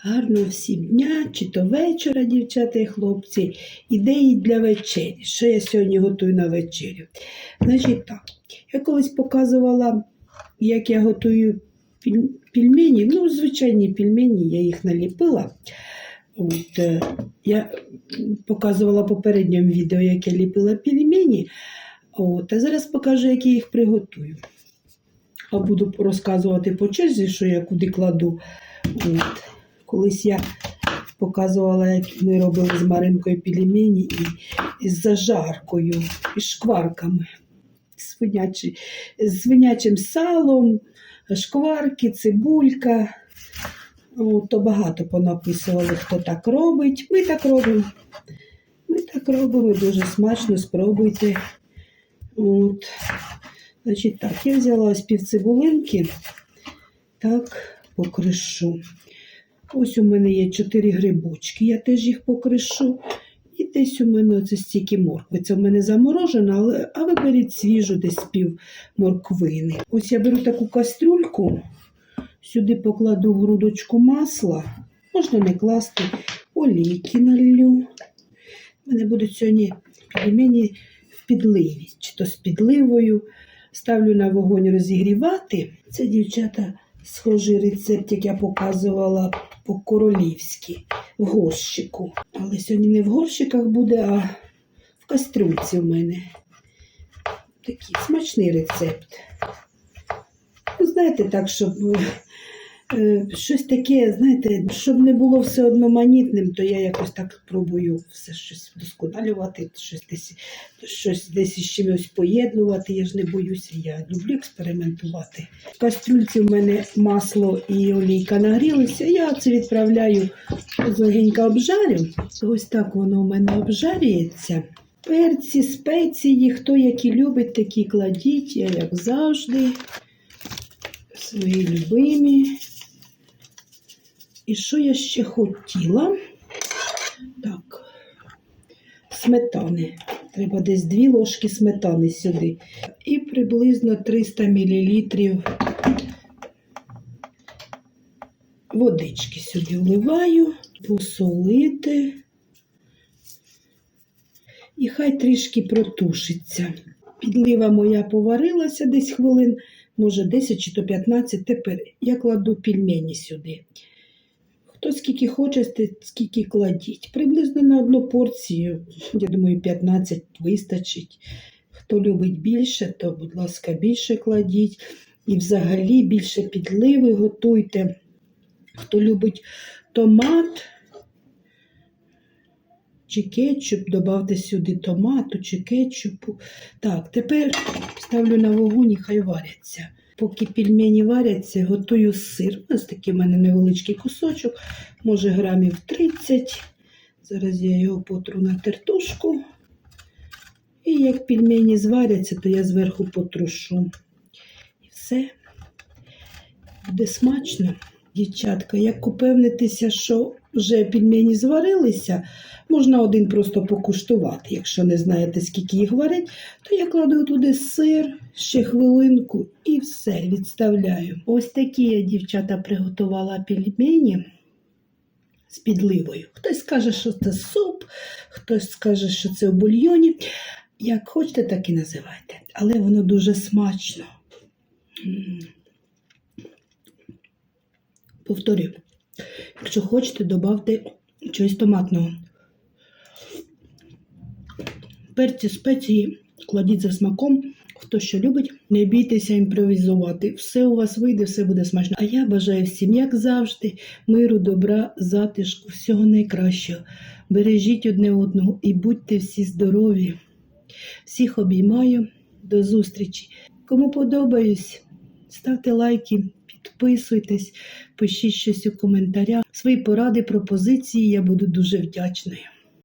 Гарного всім дня, чи то вечора, дівчата і хлопці. Ідеї для вечері. Що я сьогодні готую на вечерю? Значить так, я колись показувала, як я готую пельмені. Ну, звичайні пельмені, я їх наліпила. От, е, я показувала в попередньому відео, як я ліпила пельмені. От, а зараз покажу, як я їх приготую. А буду розказувати по черзі, що я куди кладу. От. Колись я показувала, як ми робили з Маринкою пельмені і з зажаркою, і шкварками. Свинячі, з свинячим салом, шкварки, цибулька. От, то багато понаписували, хто так робить. Ми так робимо. Ми так робимо, дуже смачно, спробуйте. От. Значить так, я взяла ось півцибулинки, так, покришу. Ось у мене є 4 грибочки, я теж їх покришу. І десь у мене оце стільки моркви. Це в мене заморожено, але а ви беріть свіжу десь пів морквини. Ось я беру таку кастрюльку, сюди покладу грудочку масла. Можна не класти, олійки налью. У мене будуть сьогодні пельмені в підливі, чи то з підливою. Ставлю на вогонь розігрівати. Це, дівчата, схожий рецепт, як я показувала по-королівськи в горщику. Але сьогодні не в горщиках буде, а в кастрюльці в мене. Такий смачний рецепт. Знаєте, так, щоб щось таке, знаєте, щоб не було все одноманітним, то я якось так пробую все щось вдосконалювати, щось десь, щось десь із чимось поєднувати. Я ж не боюся, я люблю експериментувати. В кастрюльці в мене масло і олійка нагрілися. Я це відправляю легенько обжарю. Ось так воно у мене обжарюється. Перці, спеції, хто які любить, такі кладіть, я як завжди. Свої любимі. І що я ще хотіла? Так, сметани. Треба десь дві ложки сметани сюди. І приблизно 300 мл водички сюди вливаю, посолити. І хай трішки протушиться. Підлива моя поварилася десь хвилин, може 10 чи то 15. Тепер я кладу пельмені сюди. Хто скільки хоче, те скільки кладіть. Приблизно на одну порцію, я думаю, 15 вистачить. Хто любить більше, то, будь ласка, більше кладіть. І взагалі більше підливи готуйте. Хто любить томат чи кетчуп, додавте сюди томату чи кетчупу. Так, тепер ставлю на вогонь і хай варяться. Поки пельмені варяться, готую сир. Ось такий в мене невеличкий кусочок, може грамів 30. Зараз я його потру на тертушку. І як пельмені зваряться, то я зверху потрушу. І все. Буде смачно, дівчатка. Як упевнитися, що вже пельмені зварилися, можна один просто покуштувати. Якщо не знаєте, скільки їх варять, то я кладу туди сир, ще хвилинку і все, відставляю. Ось такі я, дівчата, приготувала пельмені з підливою. Хтось скаже, що це суп, хтось скаже, що це в бульйоні. Як хочете, так і називайте. Але воно дуже смачно. М. Повторюю, якщо хочете, додавте чогось томатного. Перці, спеції кладіть за смаком. Хто що любить, не бійтеся імпровізувати. Все у вас вийде, все буде смачно. А я бажаю всім, як завжди, миру, добра, затишку, всього найкращого. Бережіть одне одного і будьте всі здорові. Всіх обіймаю. До зустрічі. Кому подобаюсь, ставте лайки, підписуйтесь, пишіть щось у коментарях. Свої поради, пропозиції я буду дуже вдячною.